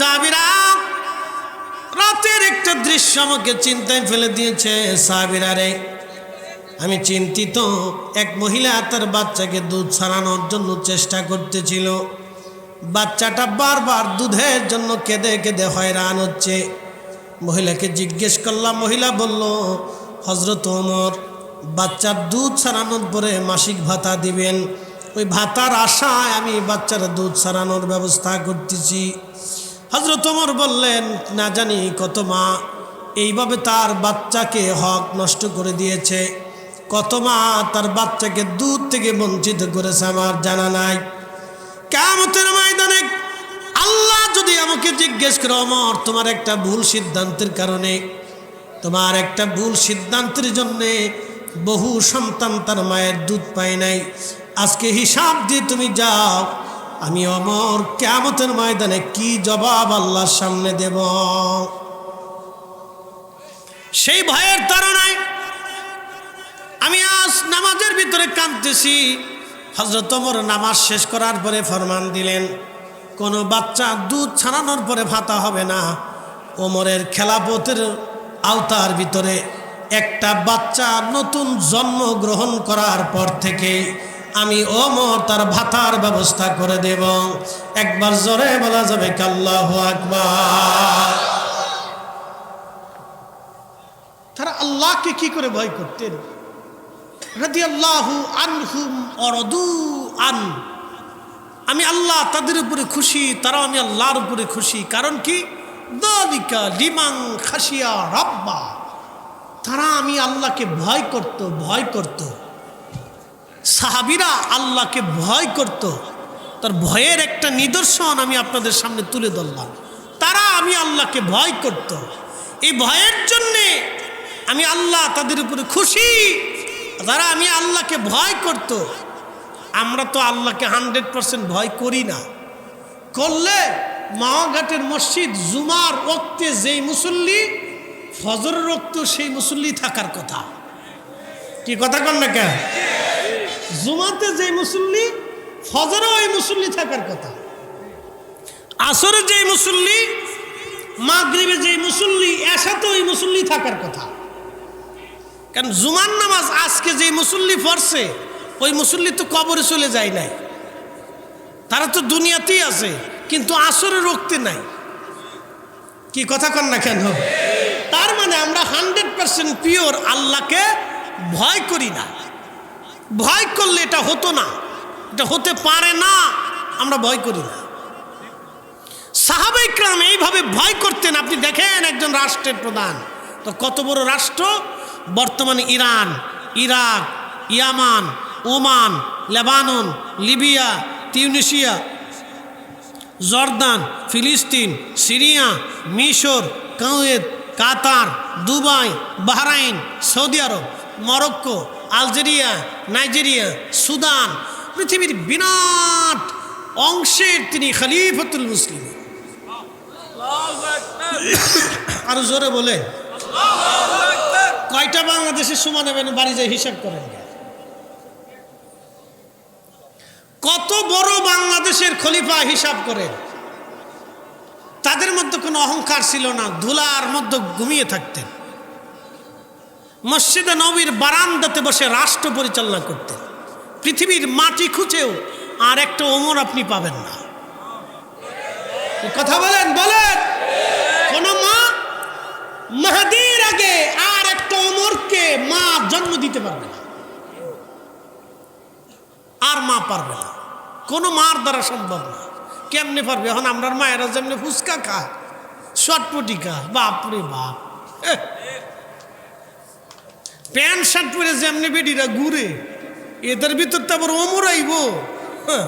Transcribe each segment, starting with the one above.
সাহাবিরা, রাতের একটা দৃশ্য আমাকে চিন্তায় ফেলে দিয়েছে, সাহাবিরা রে, আমি চিন্তিত। এক মহিলা তার বাচ্চাকে দুধ ছাড়ানোর জন্য চেষ্টা করতেছিল। বাচ্চাটা বারবার দুধের জন্য কেঁদে কেঁদে হয়রান হচ্ছে। মহিলাকে জিজ্ঞেস করলাম, মহিলা বলল হজরত ওমর, বাচ্চার দুধ ছাড়ানোর পরে মাসিক ভাতা দিবেন। ওই ভাতার আশায় আমি বাচ্চার দুধ ছাড়ানোর ব্যবস্থা করতেছি। হজরত ওমর বললেন, না জানি কত মা, এইভাবে তার বাচ্চাকে হক নষ্ট করে দিয়েছে। কত মা তার বাচ্চাকে দুধ থেকে বঞ্চিত করেছে আমার জানা নাই। কেমতের ময়দানে আল্লাহ যদি আমাকে জিজ্ঞেস করে অমর তোমার একটা ভুল সিদ্ধান্তের কারণে, তোমার একটা ভুল সিদ্ধান্তের জন্যে বহু সন্তান তার মায়ের দুধ পায় নাই। আজকে হিসাব দিয়ে তুমি যাও আমি অমর কেমতের ময়দানে কি জবাব আল্লাহর সামনে দেব? সেই ভয়ের তারণায় আমি আজ নামাজের ভিতরে কাঁদতেছি। হজরত ওমর নামাজ শেষ করার পরে ফরমান দিলেন, কোনো বাচ্চা দুধ ছাড়ানোর পরে ভাতা হবে না। ওমরের খেলাপথের আওতার ভিতরে একটা বাচ্চা নতুন জন্ম গ্রহণ করার পর থেকে আমি ওমর তার ভাতার ব্যবস্থা করে দেব। একবার জোরে বলা যাবে কাল্লাহ আকবার। তারা আল্লাহকে কি করে ভয় করতেন? আমি আল্লাহ তাদের উপরে খুশি, তারাও আমি আল্লাহর উপরে খুশি। কারণ কি? লিমাং খাসিয়া তারা আমি আল্লাহকে ভয় করত ভয় করত। সাহাবিরা আল্লাহকে ভয় করত। তার ভয়ের একটা নিদর্শন আমি আপনাদের সামনে তুলে ধরলাম। তারা আমি আল্লাহকে ভয় করত। এই ভয়ের জন্যে আমি আল্লাহ তাদের উপরে খুশি। তারা আমি আল্লাহকে ভয় করত, আমরা তো আল্লাহকে হান্ড্রেড পারসেন্ট ভয় করি না। করলে মাওয়াঘাটের মসজিদ জুমার রক্তে যেই মুসল্লি, ফজরের রক্ত সেই মুসল্লি থাকার কথা। কি কথা কন না কেন? জুমাতে যে মুসল্লি ফজরে ওই মুসল্লি থাকার কথা। আসরে যেই মুসল্লি, মাগরিবে যেই মুসল্লি এসাতে ওই মুসল্লি থাকার কথা। কারণ জুমার নামাজ আজকে যে মুসল্লি পড়ছে, ওই মুসল্লি তো কবরে চলে যায় নাই। তারা তো দুনিয়াতেই আছে, কিন্তু আসরে রক্তে নাই। কি কথা কন না কেন? তার মানে আমরা হান্ড্রেড পিওর আল্লাহকে ভয় করি না। ভয় করলে এটা হতো না। এটা হতে পারে না, আমরা ভয় করি না। সাহাবাইকরাম এইভাবে ভয় করতেন। আপনি দেখেন একজন রাষ্ট্রের প্রধান, তো কত বড় রাষ্ট্র? বর্তমানে ইরান, ইরাক, ইয়ামান, Oman, Lebanon, Libya Tunisia Jordan, ফিলিস্তিন, সিরিয়া, মিশর Kuwait Qatar, Dubai, Bahrain, Saudi আরব, মরক্কো আলজেরিয়া, নাইজেরিয়া, সুদান, পৃথিবীর বিরাট অংশের তিনি খলিফতুল মুসলিম। আরও জোরে বলে। কয়টা বাংলাদেশের সমান নেবেন বাড়ি যায় হিসাব করেন। কত বড় বাংলাদেশের খলিফা হিসাব করেন? তাদের মধ্যে কোনো অহংকার ছিল না, ধুলার মধ্যে ঘুমিয়ে থাকতেন। মসজিদে নবীর বারান্দাতে বসে রাষ্ট্র পরিচালনা করতেন। পৃথিবীর মাটি খুঁজেও আর একটা ওমর আপনি পাবেন না। কথা বলেন? বলেন। কোন মা মাহাদির আগে আর একটা ওমরকে মা জন্ম দিতে পারবে না। আর মা পারবে না। কোনো মার দ্বারা সম্ভব না। কেমনে পারবে? এখন আমরা মায়েরা যেমনি ফুচকা খায় চটপটি খায়, বাপরে বাপ। প্যান্ট শার্ট পরে যেমনি বেডিরা ঘুরে এদের ভিতর তো আবার অমর আইব হ্যাঁ,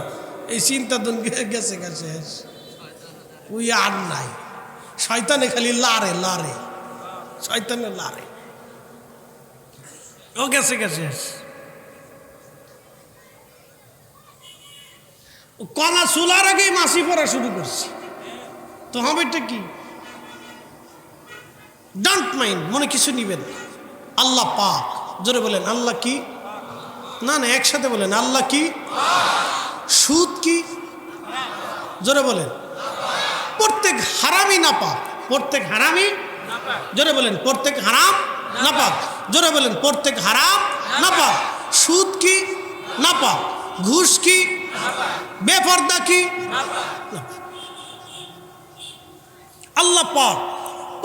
এই চিন্তা তো গেছে গেছে ওই আর নাই। শয়তানে খালি লারে লারে। শয়তানে লারে। ও গেছে গেছে কলা চুলার আগেই মাসি পড়া শুরু করছি। তো হবেটা কি? ডান্ট মাইন্ড মনে কিছু নিবেন না। আল্লাহ পাক। জোরে বলেন, আল্লাহ কি? না না, একসাথে বলেন, আল্লাহ কি? সুদ কি? জোরে বলেন। প্রত্যেক হারামি না পাক প্রত্যেক হারামি জোরে বলেন, প্রত্যেক হারাম না পাক জোরে বলেন, প্রত্যেক হারাম না পাক সুদ কি? না পাক ঘুষ কি? বেপর্দা কি? আল্লাহ পাক।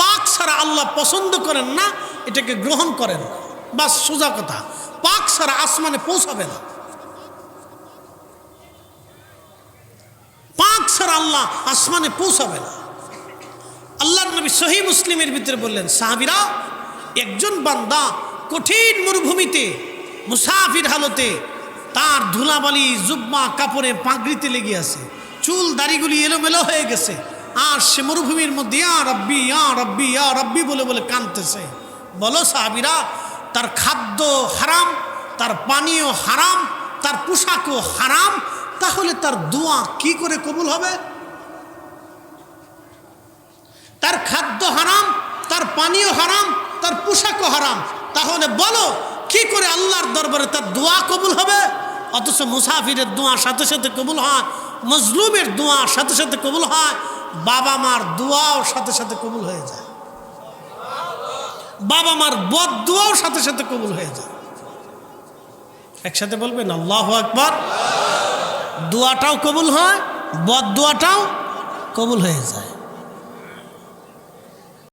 পাক ছাড়া আল্লাহ পছন্দ করেন না এটাকে গ্রহণ করেন বাস সোজা কথা। পাক সারা আসমানে পৌঁছাবে না। পাক সারা আল্লাহ আসমানে পৌঁছাবে না। আল্লাহ নবী সহি মুসলিমের ভিতরে বললেন, সাহাবিরা, একজন বান্দা কঠিন মরুভূমিতে, মুসাফির হালতে তার ধুলাবালি জুব্মা কাপড়ে পাগড়িতে লেগে আছে। চুল, দাড়িগুলি এলোমেলো হয়ে গেছে। আর সে মরুভূমির মধ্যে, ইয়া রব্বি ইয়া রব্বি ইয়া রব্বি বলে বলে কাঁদতেছে। বলো সাহাবিরা, তার খাদ্য হারাম, তার পানীয় হারাম, তার পোশাকও হারাম, তাহলে তার দোয়া কি করে কবুল হবে? তার খাদ্য হারাম, তার পানীয় হারাম, তার পোশাকও হারাম, তাহলে বলো কি করে আল্লাহর দরবারে তার দোয়া কবুল হবে? অথচ মুসাফিরের দোয়া সাথে সাথে কবুল হয়, মজলুমের দোয়া সাথে সাথে কবুল হয়, বাবা মার দোয়াও সাথে সাথে কবুল হয়ে যায়। বাবা মার বদুয়াও দোয়াও সাথে সাথে কবুল হয়ে যায়। একসাথে বলবেন, আল্লাহ একবার দোয়াটাও কবুল হয়, বদ দোয়াটাও কবুল হয়ে যায়।